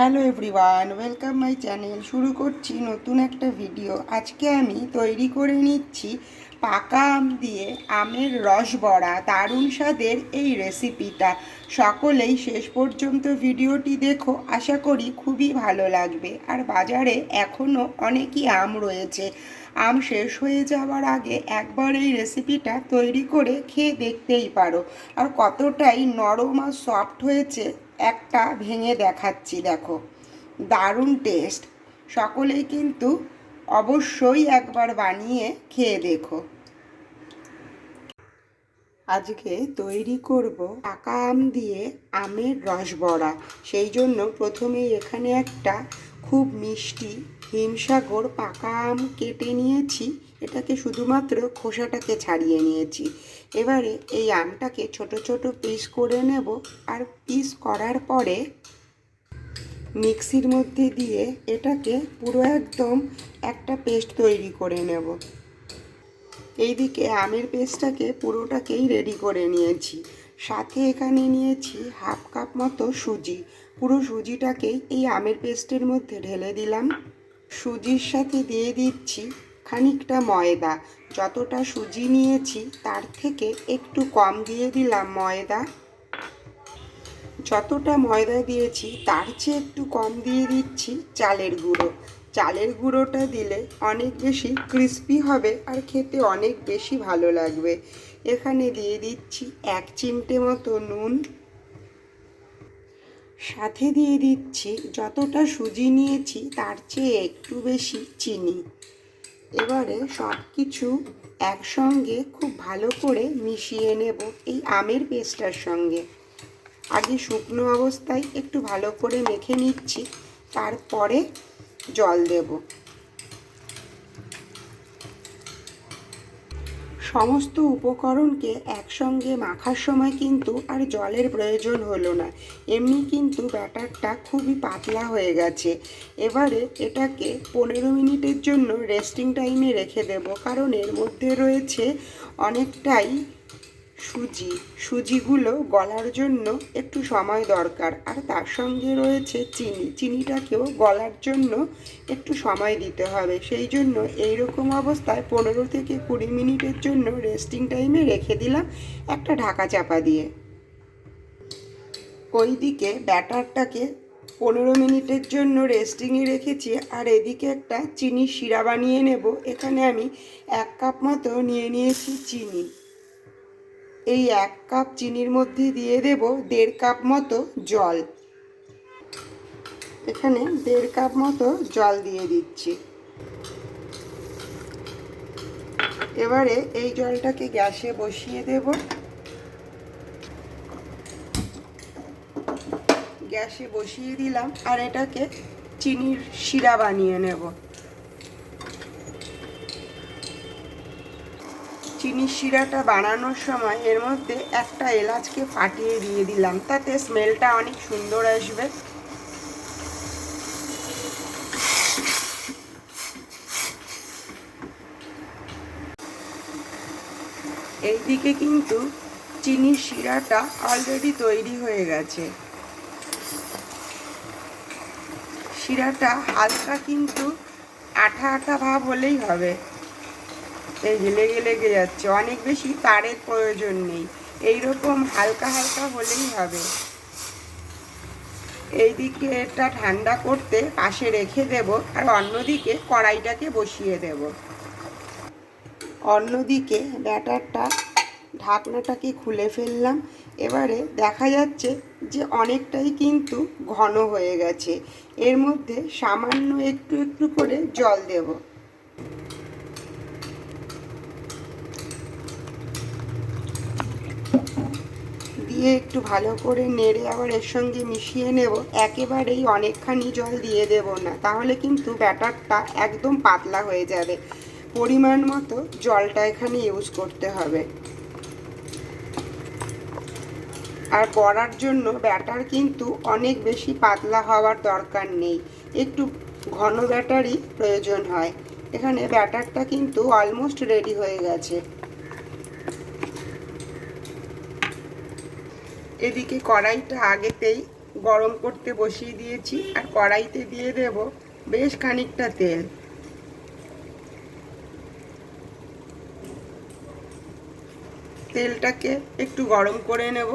Hello everyone, welcome my channel. শুরু করছি নতুন একটা ভিডিও। আজকে আমি তৈরি করে নিচ্ছি পাকা আম দিয়ে আমের রস বড়া। দারুণ স্বাদের এই রেসিপিটা সকলেই শেষ পর্যন্ত ভিডিওটি দেখো। আশা করি খুবই ভালো লাগবে। আর বাজারে এখনও অনেকই আম রয়েছে। আম শেষ হয়ে যাওয়ার আগে একবার এই রেসিপিটা তৈরি করে খেয়ে দেখতেই পারো। আর কতটাই নরম আর সফট হয়েছে একটা ভেঙে দেখাচ্ছি, দেখো। দারুণ টেস্ট সকলেই কিন্তু অবশ্যই একবার বানিয়ে খেয়ে দেখো। আজকে তৈরি করব পাকা আম দিয়ে আমের রস বড়া। সেই জন্য প্রথমেই এখানে একটা খুব মিষ্টি হিমসাগর পাকা আম কেটে নিয়েছি। এটাকে শুধুমাত্র খোসাটাকে ছাড়িয়ে নিয়েছি। এবারে এই আমটাকে ছোট ছোট পিস করে নেব আর পিস করার পরে মিক্সির মধ্যে দিয়ে এটাকে পুরো একদম একটা পেস্ট তৈরি করে নেব। এইদিকে আমের পেস্টটাকে পুরোটাকেই রেডি করে নিয়েছি। সাথে এখানে নিয়েছি হাফ কাপ মতো সুজি। পুরো সুজিটাকেই এই আমের পেস্টের মধ্যে ঢেলে দিলাম। সুজির সাথে দিয়ে দিচ্ছি খানিকটা ময়দা। যতটা সুজি নিয়েছি, তার থেকে একটু কম দিয়ে দিলাম ময়দা। যতটা ময়দা দিয়েছি, তার চেয়ে একটু কম দিয়ে দিচ্ছি চালের গুঁড়ো। চালের গুঁড়োটা দিলে অনেক বেশি ক্রিস্পি হবে আর খেতে অনেক বেশি ভালো লাগবে। এখানে দিয়ে দিচ্ছি এক চিমটে মতো নুন। সাথে দিয়ে দিচ্ছি যতটা সুজি নিয়েছি, তার চেয়ে একটু বেশি চিনি। এবারে সব কিছু একসঙ্গে খুব ভালো করে মিশিয়ে নেব এই আমের পেস্টার সঙ্গে। আগে শুকনো অবস্থায় একটু ভালো করে মেখে নিচ্ছি, তারপরে জল দেব। সমস্ত উপকরণকে একসঙ্গে মাখার সময় কিন্তু আর জলের প্রয়োজন হলো না। এমনি কিন্তু ব্যাটারটা খুবই পাতলা হয়ে গেছে। এবারে এটাকে পনেরো মিনিটের জন্য রেস্টিং টাইমে রেখে দেব। কারণ এর মধ্যে রয়েছে অনেকটাই সুজি। সুজিগুলো গলার জন্য একটু সময় দরকার। আর তার সঙ্গে রয়েছে চিনি। চিনিটাকেও গলার জন্য একটু সময় দিতে হবে। সেই জন্য এই রকম অবস্থায় পনেরো থেকে কুড়ি মিনিটের জন্য রেস্টিং টাইমে রেখে দিলাম একটা ঢাকা চাপা দিয়ে। ওইদিকে ব্যাটারটাকে পনেরো মিনিটের জন্য রেস্টিংয়ে রেখেছি। আর এদিকে একটা চিনি শিরা বানিয়ে নেব। এখানে আমি এক কাপ মতো নিয়ে নিয়েছি চিনি। এই এক কাপ চিনির মধ্যে দিয়ে দেব দেড় কাপ মতো জল। এখানে দেড় কাপ মতো জল দিয়ে দিচ্ছি। এবারে এই জলটাকে গ্যাসে বসিয়ে দেব। গ্যাসে বসিয়ে দিলাম আর এটাকে চিনির শিরা বানিয়ে নেব। চিনি শিরাটা বানানোর সময় এর মধ্যে একটা এলাচকে ফাটিয়ে দিয়ে দিলাম। তাতে স্মেলটা অনেক সুন্দর আসবে। এইদিকে কিন্তু চিনির শিরাটা অলরেডি তৈরি হয়ে গেছে। শিরাটা হালকা কিন্তু আঠা আঠা ভাব হলেই হবে। এই যে লেগে যাচ্ছে। অনেক বেশি তারের প্রয়োজন নেই। এইরকম হালকা হালকা হলেই হবে। এইদিকে এটা ঠান্ডা করতে পাশে রেখে দেব আর অন্যদিকে কড়াইটাকে বসিয়ে দেব। অন্যদিকে ব্যাটারটা, ঢাকনাটাকে খুলে ফেললাম। এবারে দেখা যাচ্ছে যে অনেকটাই কিন্তু ঘন হয়ে গেছে। এর মধ্যে সামান্য একটু একটু করে জল দেবো। দিয়ে একটু ভালো করে নেড়ে আবার এর সঙ্গে মিশিয়ে নেব। একেবারেই অনেকখানি জল দিয়ে দেব না। তাহলে কিন্তু ব্যাটারটা একদম পাতলা হয়ে যাবে। পরিমাণ মতো জলটা এখানে ইউজ করতে হবে। আর বড়ার জন্য ব্যাটার কিন্তু অনেক বেশি পাতলা হওয়ার দরকার নেই। একটু ঘন ব্যাটারই প্রয়োজন হয়। এখানে ব্যাটারটা কিন্তু অলমোস্ট রেডি হয়ে গেছে। এদিকে কড়াইটা আগেতেই গরম করতে বসিয়ে দিয়েছি, আর কড়াইতে দিয়ে দেব বেশ খানিকটা তেল। তেলটাকে একটু গরম করে নেব।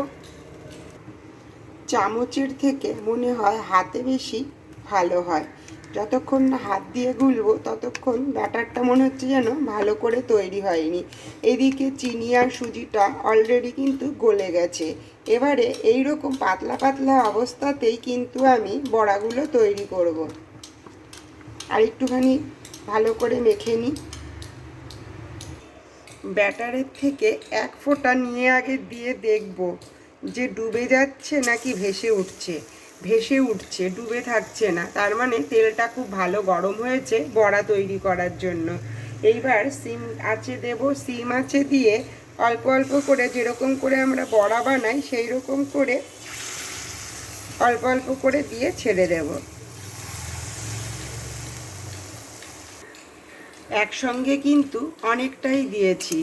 চামচের থেকে মনে হয় হাতে বেশি ভালো হয়। যতক্ষণ না হাত দিয়ে গুলবো, ততক্ষণ ব্যাটারটা মনে হচ্ছে যেন ভালো করে তৈরি হয়নি। এদিকে চিনি আর সুজিটা অলরেডি কিন্তু গলে গেছে। এবারে এই রকম পাতলা পাতলা অবস্থাতেই কিন্তু আমি বড়াগুলো তৈরি করব। আর একটুখানি ভালো করে মেখে নিই। ব্যাটারের থেকে এক ফোঁটা নিয়ে আগে দিয়ে দেখব যে ডুবে যাচ্ছে নাকি ভেসে উঠছে। ভেসে উঠছে, ডুবে থাকছে না। তার মানে তেলটা খুব ভালো গরম হয়েছে বড়া তৈরি করার জন্য। এইবার সিম আছে দেব, সিম আছে দিয়ে অল্প অল্প করে যেরকম করে আমরা বড়া বানাই সেই রকম করে অল্প অল্প করে দিয়ে ছেড়ে দেব। একসঙ্গে কিন্তু অনেকটাই দিয়েছি।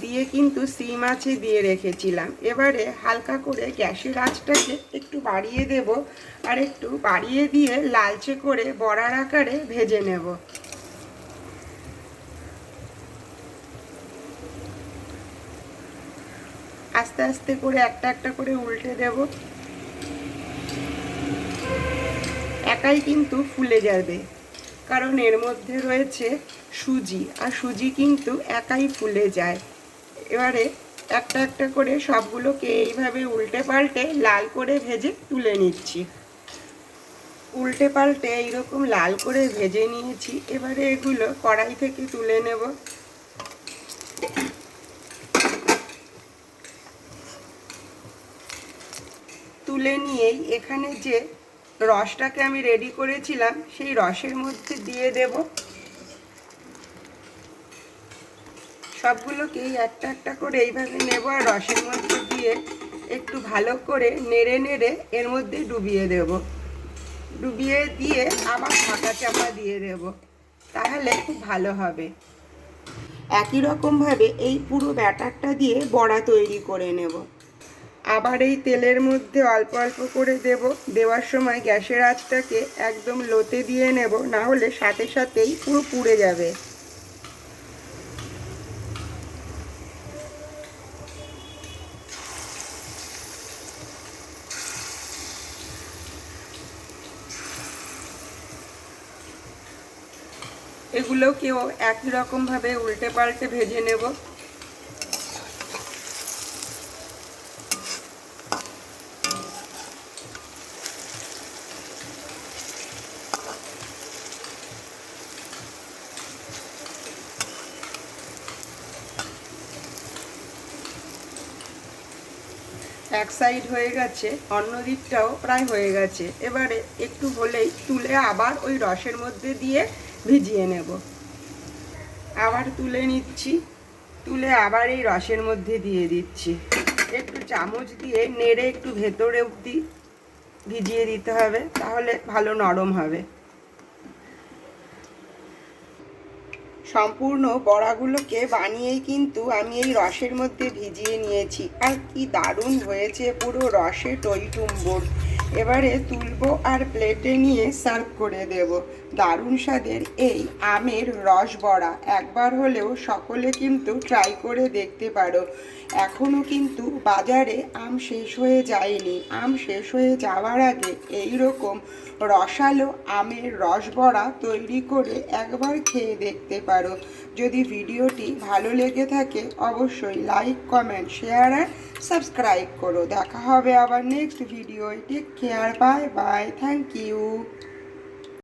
দিয়ে কিন্তু সিম আছে দিয়ে রেখেছিলাম। এবারে হালকা করে গ্যাসের আঁচটাকে একটু বাড়িয়ে দেব আর একটু বাড়িয়ে দিয়ে লালচে করে বড়ার আকারে ভেজে নেব। আস্তে আস্তে করে একটা একটা করে উল্টে দেব। একাই কিন্তু ফুলে যাবে। কারণ এর মধ্যে রয়েছে সুজি, আর সুজি কিন্তু একাই ফুলে যায়। এবারে একটা একটা করে সবগুলোকে এইভাবে উল্টে পাল্টে লাল করে ভেজে তুলে নিচ্ছি। উল্টে পাল্টে এইরকম লাল করে ভেজে নিয়েছি। এবারে এগুলো কড়াই থেকে তুলে নেব। তুলে নিয়েই এখানে যে রসটাকে আমি রেডি করেছিলাম, সেই রসের মধ্যে দিয়ে দেব। সবগুলোকেই একটা একটা করে এইভাবে নেব আর রসের মধ্যে দিয়ে একটু ভালো করে নেড়ে নেড়ে এর মধ্যে ডুবিয়ে দেব। ডুবিয়ে দিয়ে আবার ফাঁকা চাপা দিয়ে দেব। তাহলে খুব ভালো হবে। একই রকমভাবে এই পুরো ব্যাটারটা দিয়ে বড়া তৈরি করে নেব। আবার এই তেলের মধ্যে অল্প অল্প করে দেব। দেওয়ার সময় গ্যাসের আঁচটাকে একদম লোতে দিয়ে নেব, না হলে সাথে সাথেই পুরো পুড়ে যাবে। এগুলোকেও একই রকমভাবে উল্টে পাল্টে ভেজে নেব। এক সাইড হয়ে গেছে, অন্য দিকটাও প্রায় হয়ে গেছে। এবারে একটু হলেই তুলে আবার ওই রসের মধ্যে দিয়ে ভিজিয়ে নেব। আবার তুলে নিচ্ছি। তুলে আবার এই রসের মধ্যে দিয়ে দিচ্ছি। একটু চামচ দিয়ে নেড়ে একটু ভেতরে অবধি ভিজিয়ে দিতে হবে, তাহলে ভালো নরম হবে। সম্পূর্ণ বড়াগুলোকে বানিয়েই কিন্তু আমি এই রসের মধ্যে ভিজিয়ে নিয়েছি। আর কি দারুণ হয়েছে পুরো রসে টইটুম্বর এবারে তুলবো আর প্লেটে নিয়ে সার্ভ করে দেব। দারুণ স্বাদের এই আমের রস বড়া। একবার হলেও সকলে কিন্তু ট্রাই করে দেখতে পারো। এখনও কিন্তু বাজারে আম শেষ হয়ে যায়নি। আম শেষ হয়ে যাওয়ার আগে এই রকম রসালো আমের রস বড়া তৈরি করে একবার খেয়ে দেখতে পারো। যদি ভিডিওটি ভালো লেগে থাকে, অবশ্যই লাইক কমেন্ট শেয়ার আর সাবস্ক্রাইব করো। দেখা হবে আবার next video take care bye bye thank you